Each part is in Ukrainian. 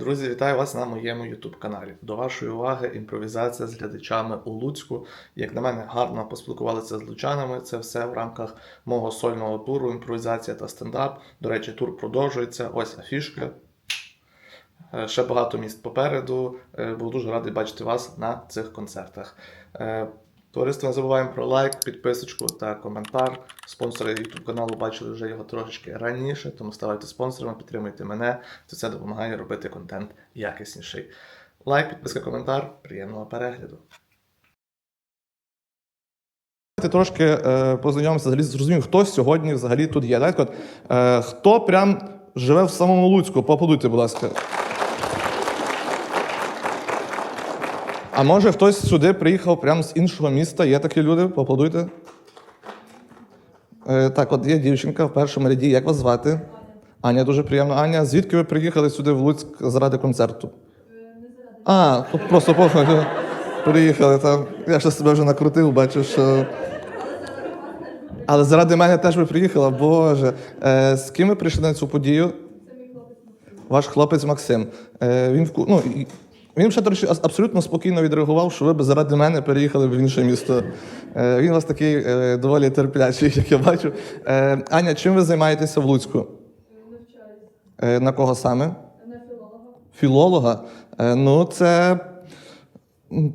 Друзі, вітаю вас на моєму YouTube каналі. До вашої уваги імпровізація з глядачами у Луцьку. Як на мене, гарно поспілкувалися з лучанами. Це все в рамках мого сольного туру, імпровізація та стендап. До речі, тур продовжується. Ось афішка. Е, Ще багато міст попереду. Е, Був дуже радий бачити вас на цих концертах. Товариство, не забуваємо про лайк, підписочку та коментар. Спонсори YouTube каналу бачили вже його трошечки раніше, тому ставайте спонсорами, підтримуйте мене. Це все допомагає робити контент якісніший. Лайк, підписка, коментар. Приємного перегляду. Трошки е, познайомимося, взагалі зрозумів, хто сьогодні взагалі тут є. Давайте, от, е, хто прям живе в самому Луцьку? Поаплодуйте, будь ласка. А може хтось сюди приїхав прямо з іншого міста? Є такі люди? Поаплодуйте. Е, так, от є дівчинка в першому ряді. Як вас звати? Аня, дуже приємно. Аня, звідки ви приїхали сюди в Луцьк заради концерту? А, тут просто ну, Приїхали там. Я ще себе вже накрутив, бачу, що. Але заради мене теж ви приїхала, Боже. Е, з ким ви прийшли на цю подію? Це Ваш хлопець Максим. Е, він вку... ну, він ще, до речі, абсолютно спокійно відреагував, що ви б заради мене переїхали в інше місто. Е, він у вас такий е, доволі терплячий, як я бачу. Е, Аня, чим ви займаєтеся в Луцьку? Навчаюсь Е, на кого саме? на філолога. Філолога. Е, ну, це.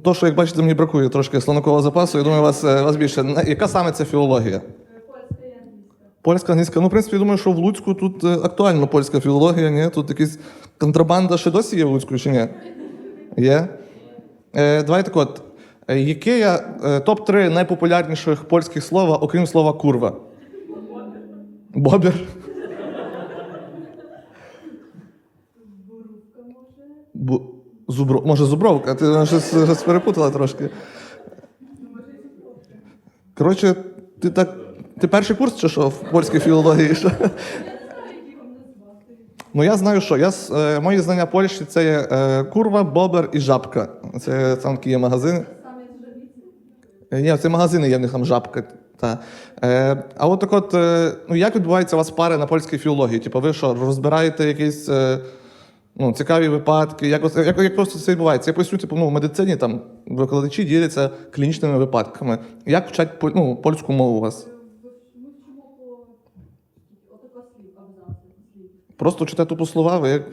То, що, як бачите, мені бракує трошки словникового запасу, я думаю, вас, вас більше. Яка саме це філологія? Польська і англійська. Польська, англійська. Ну, в принципі, я думаю, що в Луцьку тут актуальна польська філологія, ні? Тут якась контрабанда ще досі є в Луцьку чи ні? Є? Е, давайте так от. Е, Яке є е, топ-3 найпопулярніших польських слова, окрім слова курва? Може. Бу... Зубро... Може, зубровка? Ти щось перепутала трошки. Коротше, ти так. Ти перший курс чи що в польській філології? Що? Я не знаю, які вам назвати. Ну я знаю, що я е, мої знання Польщі це є е, курва, бобер і жабка. Це там такі є магазини. Е, Ні, це магазини є в них там жабка. Та. Е, а от так от, е, ну як відбуваються у вас пари на польській філології? Типу, ви що, розбираєте якісь е, ну, цікаві випадки? Як, як, як просто це відбувається? Я поясню, типу, ну, в медицині там викладачі діляться клінічними випадками. Як вчать ну, польську мову у вас? Е, ви- Ми вчимо по отако слів, абзаци слів. Просто читати тупо слова, ви як.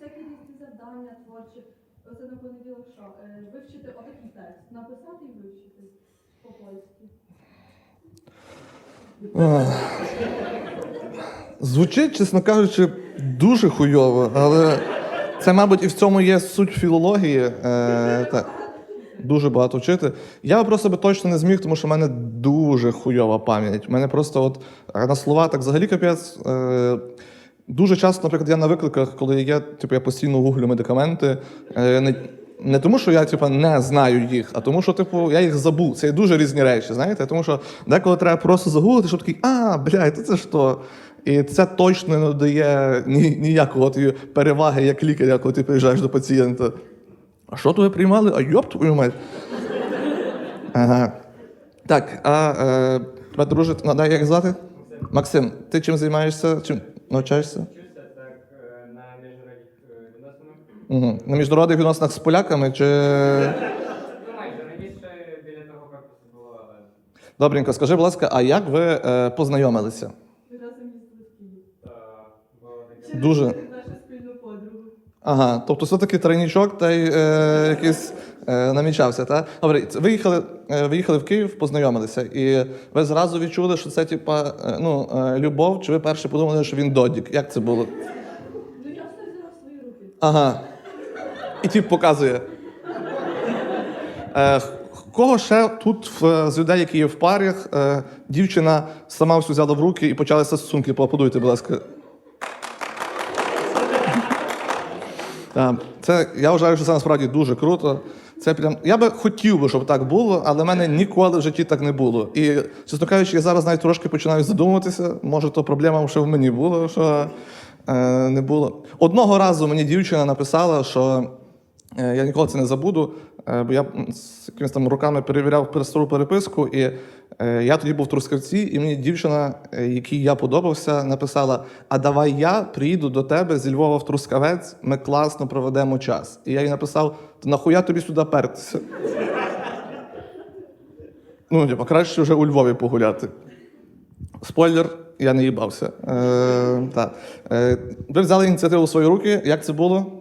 Всякі різні завдання творчі. Оце на понеділок що? Е, Вивчити отакий текст. Написати і вивчити по-польськи. Звучить, чесно кажучи, дуже хуйово, але це, мабуть, і в цьому є суть філології. Е, так. Дуже багато вчити. Я просто би точно не зміг, тому що в мене дуже хуйова пам'ять. У мене просто от е, на слова так взагалі капець. Е, дуже часто, наприклад, я на викликах, коли я, типу, я постійно гуглю медикаменти. Е, не, не тому, що я типу, не знаю їх, а тому, що типу, я їх забув. Це є дуже різні речі, знаєте? Тому що деколи треба просто загуглити, щоб такий, а, блядь, це то. І це точно не дає ні, ніякого переваги як лікаря, коли ти приїжджаєш до пацієнта. А що то ви приймали? А йоп твою мать. Ага. Так, а е, тебе друже, надай, як звати? Максим, ти чим займаєшся? Чим навчаєшся? Вчуся так е, на міжнародних е, відносинах. Угу. На міжнародних відносинах з поляками чи. Ну, майже раніше біля того корпусу було. але Добренько, скажи, будь ласка, а як ви е, познайомилися? Разом їздили в Київ. то було таке. Дуже. Ага, тобто все-таки тройнічок та й е, якийсь е, намічався, так? Добре, це- ви їхали, е, ви їхали в Київ, познайомилися, і ви зразу відчули, що це типа е, ну, е, любов, чи ви перше подумали, що він додік? Як це було? Ну я все взяла в свої руки. Ага. І тип показує. Е, кого ще тут в, з людей, які є в парах, е, дівчина сама все взяла в руки і почалися стосунки. Поаплодуйте, будь ласка. Це я вважаю, що це насправді дуже круто. Це прям. Я би хотів би, щоб так було, але в мене ніколи в житті так не було. І, чесно кажучи, я зараз навіть трошки починаю задумуватися. Може, то проблема ще в мені була, що е, не було. Одного разу мені дівчина написала, що е, я ніколи це не забуду. Е, бо я з якимись там руками перевіряв пер- стару переписку, і е, я тоді був в Трускавці, і мені дівчина, е, якій я подобався, написала: А давай я приїду до тебе зі Львова в Трускавець, ми класно проведемо час. І я їй написав: «Та нахуя тобі сюди пертися? Ну, типа, краще вже у Львові погуляти. Спойлер, я не їбався. Е, та. Е, ви взяли ініціативу в свої руки. Як це було?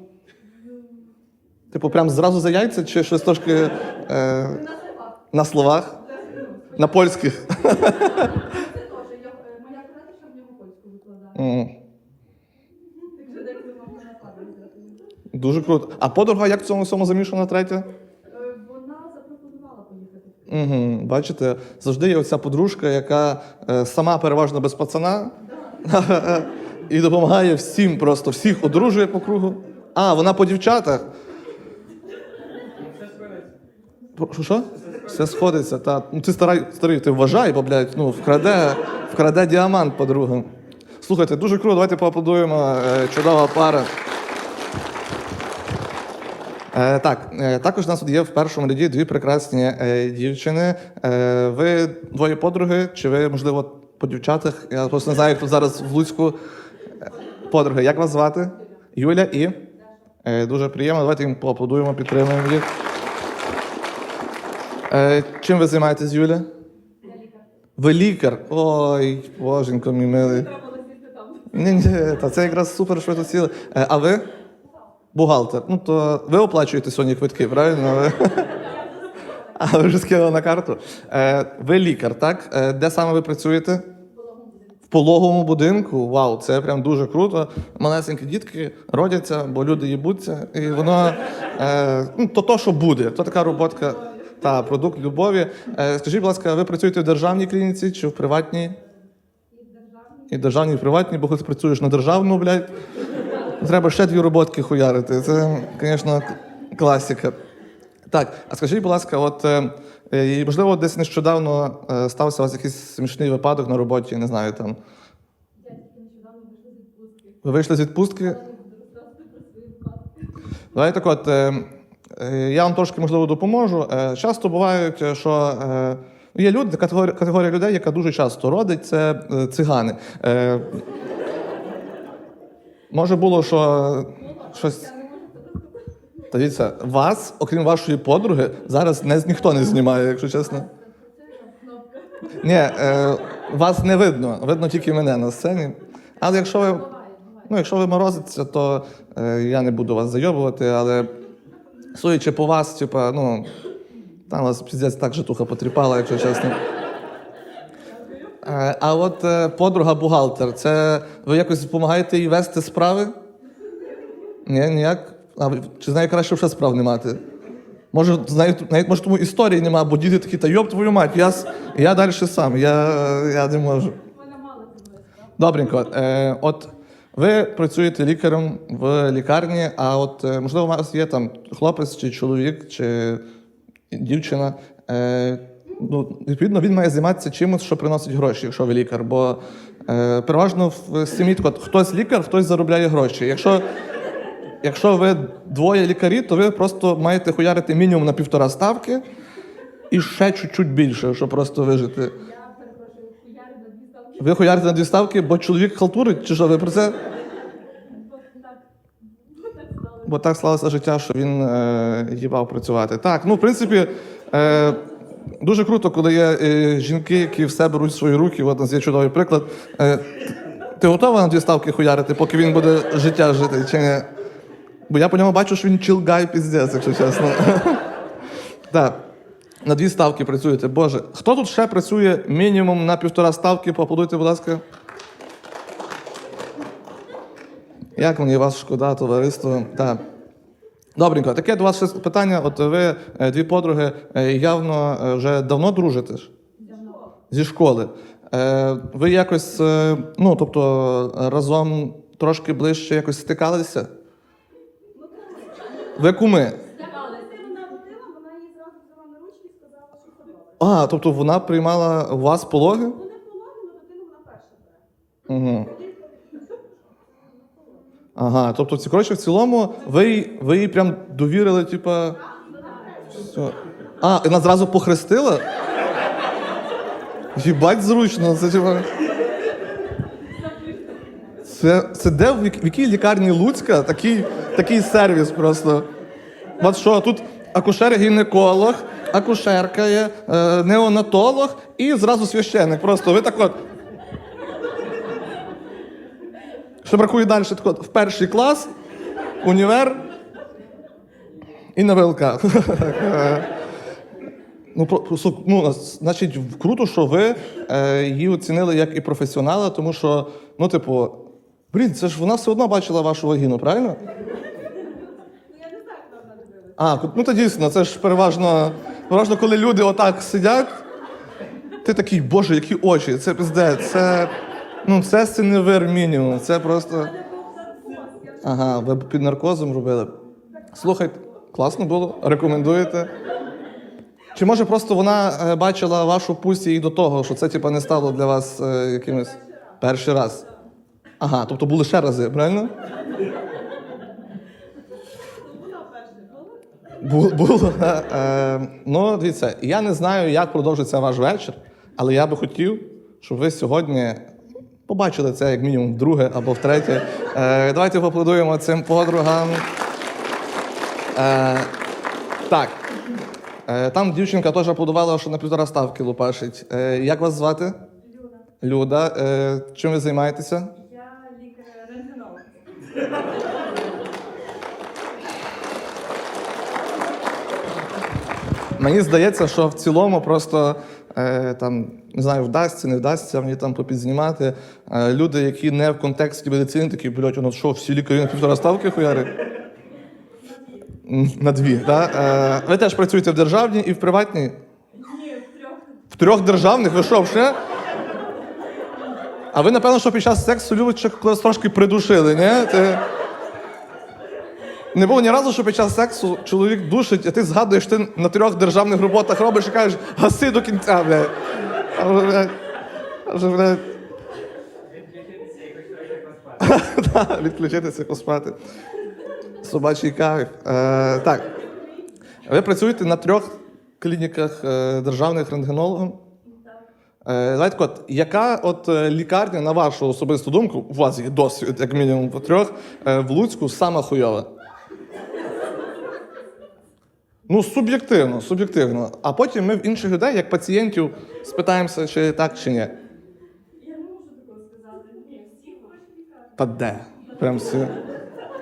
Типу, прям зразу за яйця чи щось трошки е, На словах. на польських. Це теж. Моя кураторша в нього польську викладає. Дуже круто. А подруга як в цьому всьому замішана третя? Е, Вона запропонувала поїхати. Угу, бачите, завжди є оця подружка, яка е, сама переважно без пацана і допомагає всім, просто всіх одружує по кругу. А, вона по дівчатах. Що? що? Все сходиться, та. Ну ти старай, старий, ти вважай, бо, блядь, ну, вкраде, вкраде діамант подруга. Слухайте, дуже круто, давайте поаплодуємо. Е, Чудова пара. Е, так, е, також у нас тут є в першому ряді дві прекрасні е, дівчини. Е, ви двоє подруги, чи ви, можливо, по дівчатах? Я просто не знаю, як зараз в Луцьку. Е, Подруги, як вас звати? Юля і? Е, дуже приємно. Давайте їм поаплодуємо, підтримуємо їх. Е, чим ви займаєтесь, Юля? Ви лікар. Ой, боженько, мій милий. Ні, ні, та це якраз супер, що ви сіли. Е, А ви? Бухгалтер. Ну, то ви оплачуєте сьогодні квитки, правильно? А ви вже скинули на карту. Е, Ви лікар, так? Де саме ви працюєте? В пологовому будинку. Вау, це прям дуже круто. Малесенькі дітки родяться, бо люди їбуться, і воно ну, то, то, що буде, то така роботка. Та, продукт любові. Е, скажіть, будь ласка, ви працюєте в державній клініці чи в приватній? І державній, і приватній, бо хоч працюєш на державну, блядь. Треба ще дві роботки хуярити. Це, звісно, класика. Так, а скажіть, будь ласка, от е, і, можливо, десь нещодавно е, стався у вас якийсь смішний випадок на роботі, не знаю, там. Ви вийшли з відпустки? Давайте так от, я вам трошки можливо допоможу. Е, часто бувають, е, що е, є люди, категорія, людей, яка дуже часто родить, це е, цигани. Е, може було, що щось. Дивіться, вас, окрім вашої подруги, зараз ніхто не знімає, якщо чесно. Ні, е, вас не видно, видно тільки мене на сцені. Але якщо ви, ну, якщо ви морозиться, то е, я не буду вас зайобувати, але судячи по вас, типа, ну, там вас піздець так житуха потріпала, якщо чесно. Е, а от е, подруга бухгалтер, це ви якось допомагаєте їй вести справи? Ні, ніяк. А чи знає краще вже справ не мати? Може, навіть, навіть може тому історії нема, бо діти такі, та йоб твою мать, я, я далі сам, я, я не можу. Вона. Добренько. Е, от ви працюєте лікарем в лікарні, а от е, можливо, у вас є там хлопець чи чоловік, чи дівчина. Е, ну, відповідно, він має займатися чимось, що приносить гроші, якщо ви лікар. Бо е, переважно в сім'ї хтось лікар, хтось заробляє гроші. Якщо, якщо ви двоє лікарі, то ви просто маєте хуярити мінімум на півтора ставки і ще чуть-чуть більше, щоб просто вижити. Я перепрошую, хуярю на дві ставки. Ви хуярите на дві ставки, бо чоловік халтурить, чи що ви про це? Бо так. Склалося життя, що він е, їбав працювати. Так, ну в принципі, е, дуже круто, коли є е, жінки, які все беруть в свої руки. От нас є чудовий приклад. Е, ти готова на дві ставки хуярити, поки він буде життя жити, чи ні? Бо я по ньому бачу, що він чилгай піздець, якщо чесно. Так. На дві ставки працюєте. Боже, хто тут ще працює мінімум на півтора ставки? Поаплодуйте, будь ласка. Як мені вас шкода, товариство? Так. Добренько, таке до вас ще питання. От ви е, дві подруги е, явно е, вже давно дружите ж? Зі школи. Ви якось, ну тобто, разом трошки ближче якось стикалися? Ви куми? Але вона родила, вона її зразу взяла на ручки і сказала, що все добре. А, тобто вона приймала у вас пологи? Ну не пологи, але дитину вона перша бере. Угу. Ага, тобто, це, коротше, в цілому, ви, їй- ви їй прям довірили, типа. Все. А, і нас зразу похрестила? Їбать зручно, це типа. Це, це де в, як- в якій лікарні Луцька такий, такий сервіс просто. От що, тут акушер-гінеколог, акушерка є, е, неонатолог і зразу священник. Просто ви так от. Що бракує далі, так от, в перший клас, універ і на ВЛК. Ну, про- ну, значить, круто, що ви е, її оцінили як і професіонала, тому що, ну, типу, блін, це ж вона все одно бачила вашу вагіну, правильно? Ну я не хто вона дивилася. А, ну то дійсно, це ж переважно, переважно, коли люди отак сидять, ти такий, боже, які очі, це пиздець, це. Ну, це синевир мінімум. Це просто. Ага, ви під наркозом робили. Слухайте, класно було, рекомендуєте. Чи може просто вона е, бачила вашу пульсі і до того, що це типа не стало для вас е, якимось перший раз? Ага, тобто були ще рази, правильно? Бу- Було. Е, ну, дивіться, я не знаю, як продовжиться ваш вечір, але я би хотів, щоб ви сьогодні побачили це як мінімум вдруге або втретє. Е, давайте поаплодуємо цим подругам. Е, так. Е, там дівчинка теж аплодувала, що на півтора ставки лупашить. Е, як вас звати? Люда. Люда. Е, чим ви займаєтеся? Я лікар-рентгенолог. Мені здається, що в цілому просто е, там не знаю, вдасться, не вдасться мені там попідзнімати. Е, люди, які не в контексті медицини, такі, блядь, ну що, всі лікарі на півтора ставки хуяри? На дві, так? Е, ви теж працюєте в державній і в приватній? Ні, в трьох. В трьох державних? Ви що, ще? А ви, напевно, що під час сексу любите колись трошки придушили, ні? Ти... Не було ні разу, що під час сексу чоловік душить, а ти згадуєш, ти на трьох державних роботах робиш і кажеш, гаси до кінця, блядь. Блядь, Відключитися поспати. Собачий кайф. Е, так. Ви працюєте на трьох клініках е, державних рентгенологом. Е, от, яка от е, лікарня, на вашу особисту думку, у вас є досвід, як мінімум по трьох, в Луцьку сама хуйова? Ну, суб'єктивно, суб'єктивно. А потім ми в інших людей, як пацієнтів, спитаємося, чи так, чи ні. Я не можу такого сказати. Ні, всі лікарні. Та де? Прям всі.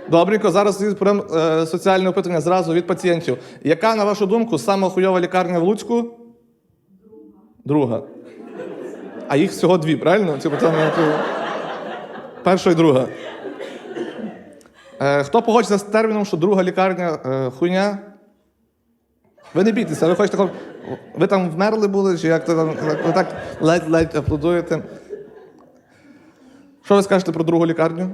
Добренько, зараз прям е, соціальне опитування зразу від пацієнтів. Яка, на вашу думку, сама хуйова лікарня в Луцьку? Друга. Друга. А їх всього дві, правильно? Е, типу, перша і друга. Е, хто погодиться з терміном, що друга лікарня е, хуйня? Ви не бійтеся, ви хочете. Ви там вмерли були, чи як то там ви так ледь-ледь аплодуєте? Що ви скажете про другу лікарню?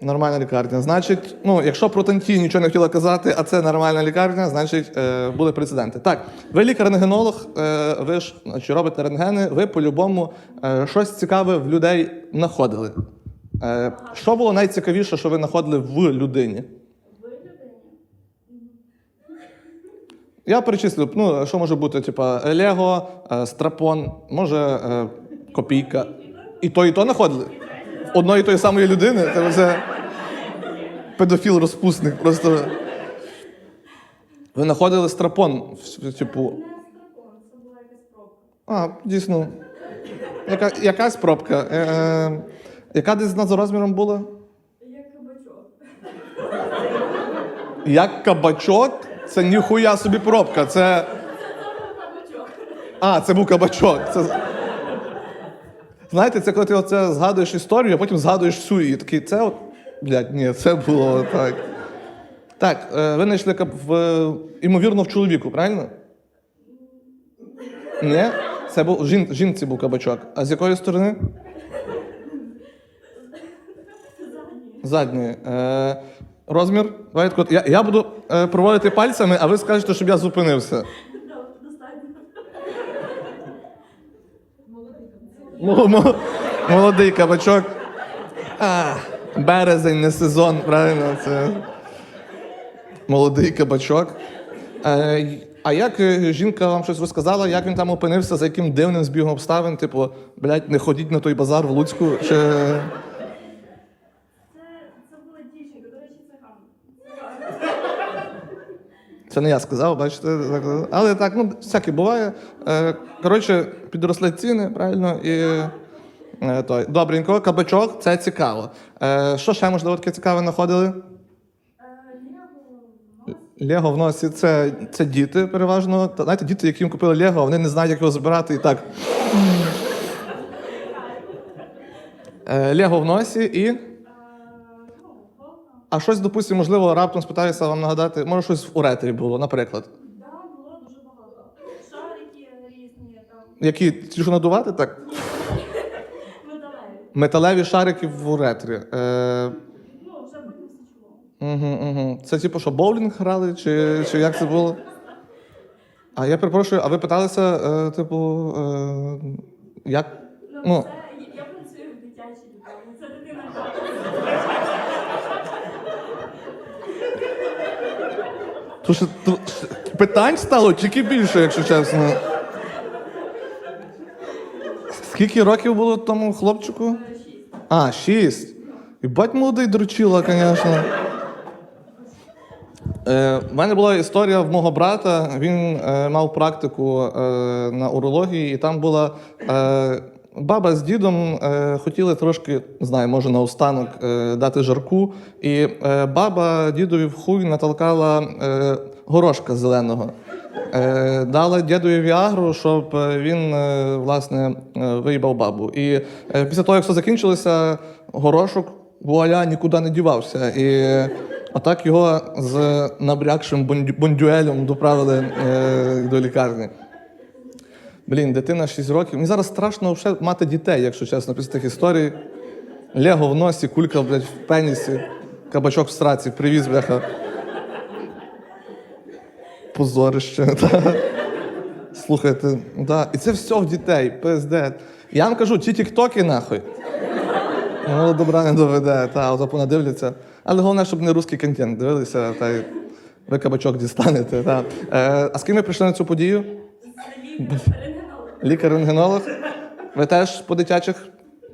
Нормальна лікарня. Значить, ну, якщо про танті нічого не хотіла казати, а це нормальна лікарня, значить е, були прецеденти. Так, ви лікар-рентгенолог, е, ви ж значить, робите рентгени, ви по-любому е, щось цікаве в людей знаходили. Е, що було найцікавіше, що ви знаходили в людині? Ви людині? Я перечислю, ну, що може бути, типа Лего, е, страпон, може е, копійка. І то, і то знаходили. Одної і тої самої людини. Це, це педофіл розпусник. Просто. Ви знаходили страпон, типу. А, дійсно. Яка, якась пробка. Е, е, яка десь за розміром була? Як кабачок. Як кабачок, це ніхуя собі пробка. Це. А, це був кабачок. Це... Знаєте, це коли ти оце згадуєш історію, а потім згадуєш всю і такий, це от. Блядь, ні, це було так. Так, е, ви знайшли в... імовірно в чоловіку, правильно? Ні? Це був жін... жінці був кабачок. А з якої сторони? Задньої. Е... Розмір? Давайте Я, я буду е, проводити пальцями, а ви скажете, щоб я зупинився. Да, Достатньо. Молодий кабачок. Молодий. А, березень, не сезон, правильно? Це молодий кабачок. Е, й- а як е, жінка вам щось розказала, як він там опинився, за яким дивним збігом обставин? Типу, блядь, не ходіть на той базар в Луцьку? Чи... Це, це була дівчинка, до речі, циган. Це не я сказав, бачите. Але так, ну, всяке буває. Е, коротше, підросли ціни, правильно, і. е, Той. Добренько, кабачок, це цікаво. Е, що ще, можливо, таке цікаве знаходили? Лего, в носі це, це діти переважно. Та, знаєте, діти, яким купили Лего, вони не знають, як його збирати і так. Лего в носі і. А щось, допустимо, можливо, раптом спитаюся вам нагадати, може щось в уретрі було, наприклад. Да, було дуже багато. Шарики різні, там, Які ті, що надувати так? металеві. Металеві шарики в уретрі. Е, Ну, вже потім все чуло. угу, угу. Це типу, що боулінг грали, чи, чи як це було? А я перепрошую, а ви питалися, е, типу, е, як. Ну, Ну. це, я- я працюю в дитячій лікарні, це дитина. То що, питань стало тільки більше, якщо чесно. Скільки років було тому хлопчику? А, шість. І бать молодий дрочила, звісно. Е, в мене була історія в мого брата. Він е, мав практику е, на урології, і там була е, баба з дідом е, хотіли трошки, знаю, може наостанок е, дати жарку. І е, баба дідові в хуй натолкала е, горошка зеленого. Е, дала дідові Віагру, щоб е, він е, власне е, виїбав бабу. І е, після того, як все закінчилося, горошок вуаля нікуди не дівався. І отак його з набрякшим бондюелем доправили е, до лікарні. Блін, дитина 6 років. Мені зараз страшно вже мати дітей, якщо чесно, після тих історій. Лего в носі, кулька, блядь, в пенісі, кабачок в страці, привіз, бляха. Позорище. Та. Слухайте, да. і це все в дітей, пиздець. Я вам кажу, ті тіктоки нахуй. Ну, добра не доведе, та, ото понадивляться. Але головне, щоб не русський контент дивилися, та й ви кабачок дістанете. Та. Е, а з ким ви прийшли на цю подію? Рентгенолог. Лікар-рентгенолог? Ви теж по дитячих?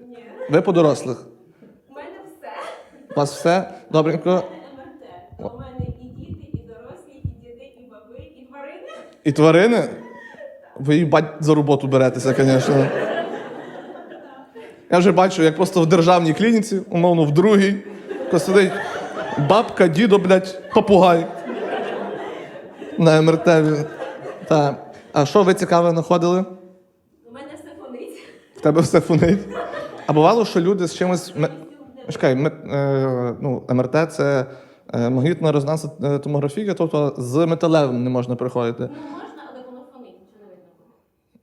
Ні. Ви по дорослих? У мене все. У вас все? Добренько. У мене і діти, і дорослі, і діти, і баби, і тварини. І тварини? Ви їбать за роботу беретеся, звісно. Я вже бачу, як просто в державній клініці, умовно, в другій, сидить бабка, дідо, блядь, попугай. На МРТ. Так. А що ви цікаве знаходили? У мене все фонить. В тебе все фонить. А бувало, що люди з чимось. Чекай, мет- е, ну, МРТ це е, магнітна резонансна томографія, тобто з металевим не можна приходити. Ну, можна, але воно фонить, нічого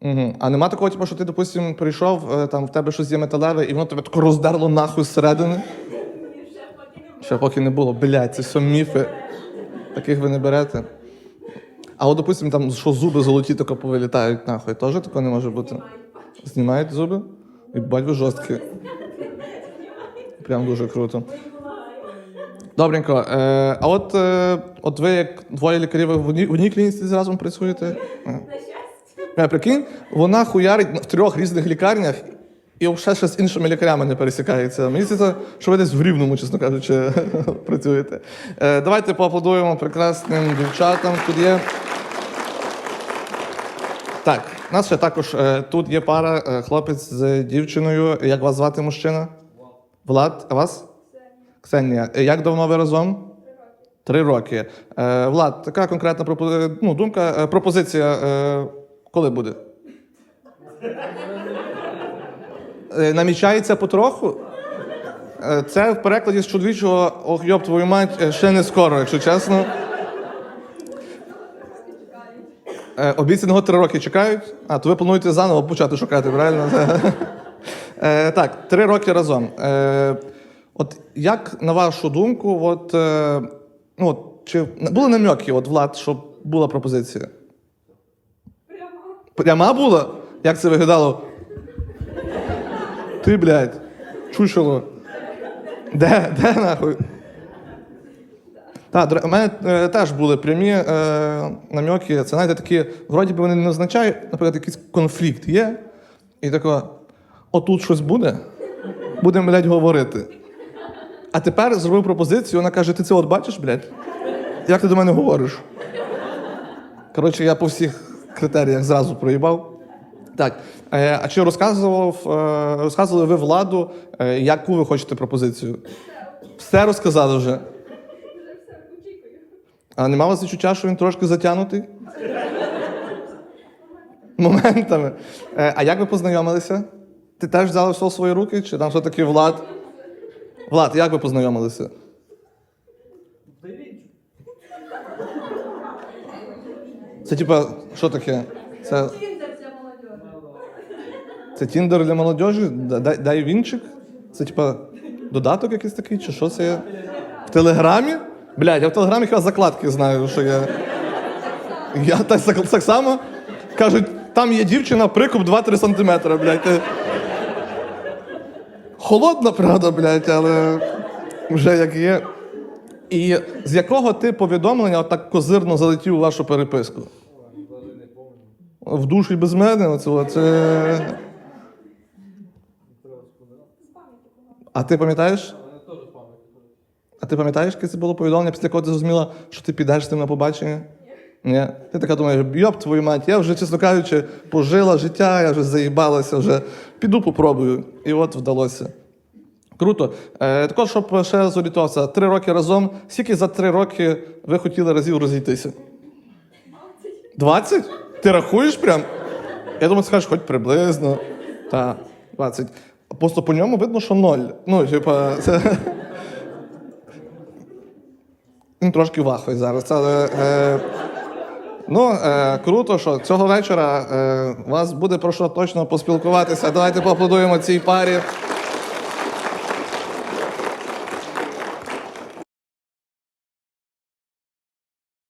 не видно. Угу. А нема такого, типу, що ти, допустим, прийшов, е, там в тебе щось є металеве, і воно тебе тако роздерло нахуй зсередини. Ще поки не було. Ще поки не було. Блядь, це все міфи. Таких ви не берете. А от, допустим, там що зуби золоті тако повилітають нахуй. Теж такого не може бути. Знімають зуби? І ви жорсткі. Прям дуже круто. Добренько. Е, а от, е, от ви, як двоє лікарів, ви в одній, в одній клініці разом працюєте? Е. На щастя. Я прикинь, вона хуярить в трьох різних лікарнях і ще, ще з іншими лікарями не пересікається. Мені здається, що ви десь в рівному, чесно кажучи, працюєте. Е, давайте поаплодуємо прекрасним дівчатам. Тут є. Так, у нас ще також е, тут є пара, е, хлопець з дівчиною. Як вас звати мужчина? Влад, а вас? Ксенія. Е, Як давно ви разом? Три роки. Е, Влад, така конкретна пропо- ну, думка, е, пропозиція. Е, коли буде? Е, намічається потроху? Е, це в перекладі з чоловічого ох, йоб твою мать, е, ще не скоро, якщо чесно. Е, обіцяного три роки чекають, а то ви плануєте заново почати шукати, правильно? Е, так, три роки разом. Е, от як, на вашу думку, от, е, ну, от, чи були намеки, от, Влад, щоб була пропозиція? Пряма була? Як це виглядало? Ти, блядь, чучело. Де, де нахуй? Так, у мене е, теж були прямі е, намьоки. Це знаєте, такі, вроді би вони не означають, наприклад, якийсь конфлікт є. І тако, отут щось буде, будемо, блядь, говорити. А тепер зробив пропозицію, вона каже: ти це от бачиш, блядь? Як ти до мене говориш? Коротше, я по всіх критеріях зразу проїбав. Так. Е, а чи розказував, е, розказували ви владу, е, яку ви хочете пропозицію? Все розказали вже. А у вас відчуття, що він трошки затягнутий? Моментами. Е, а як ви познайомилися? Ти теж взяла все в свої руки? Чи там все-таки Влад? Влад, як ви познайомилися? Це типа, що таке? Це, Тіндер для молодіжі. це Тіндер для молодежі? Дай, дай вінчик? Це типа додаток якийсь такий, чи що це є? В Телеграмі? Блядь, я в Телеграмі хіба закладки знаю, що я. Я так, так, само. Кажуть, там є дівчина, прикуп 2-3 сантиметри, блядь. Холодна, правда, блядь, але вже як є. І з якого ти повідомлення отак козирно залетів у вашу переписку? В душі без мене, оце. оце... А ти пам'ятаєш? А ти пам'ятаєш, яке це було повідомлення, після якого ти зрозуміла, що ти підеш з ним на побачення? Ні. Ти така думаєш, йоп, твою мать, я вже, чесно кажучи, пожила життя, я вже заїбалася, вже піду попробую. І от вдалося. Круто. Е, також, щоб ще зорієнтуватися, три роки разом. Скільки за три роки ви хотіли разів розійтися? 20? Ти рахуєш прям? Я думаю, скажеш, хоч приблизно. Так, 20. Просто по ньому видно, що ноль. Ну, типа, це. Він трошки вахує зараз, але. Е... Ну, е, круто, що цього вечора е, вас буде про що точно поспілкуватися. Давайте поаплодуємо цій парі.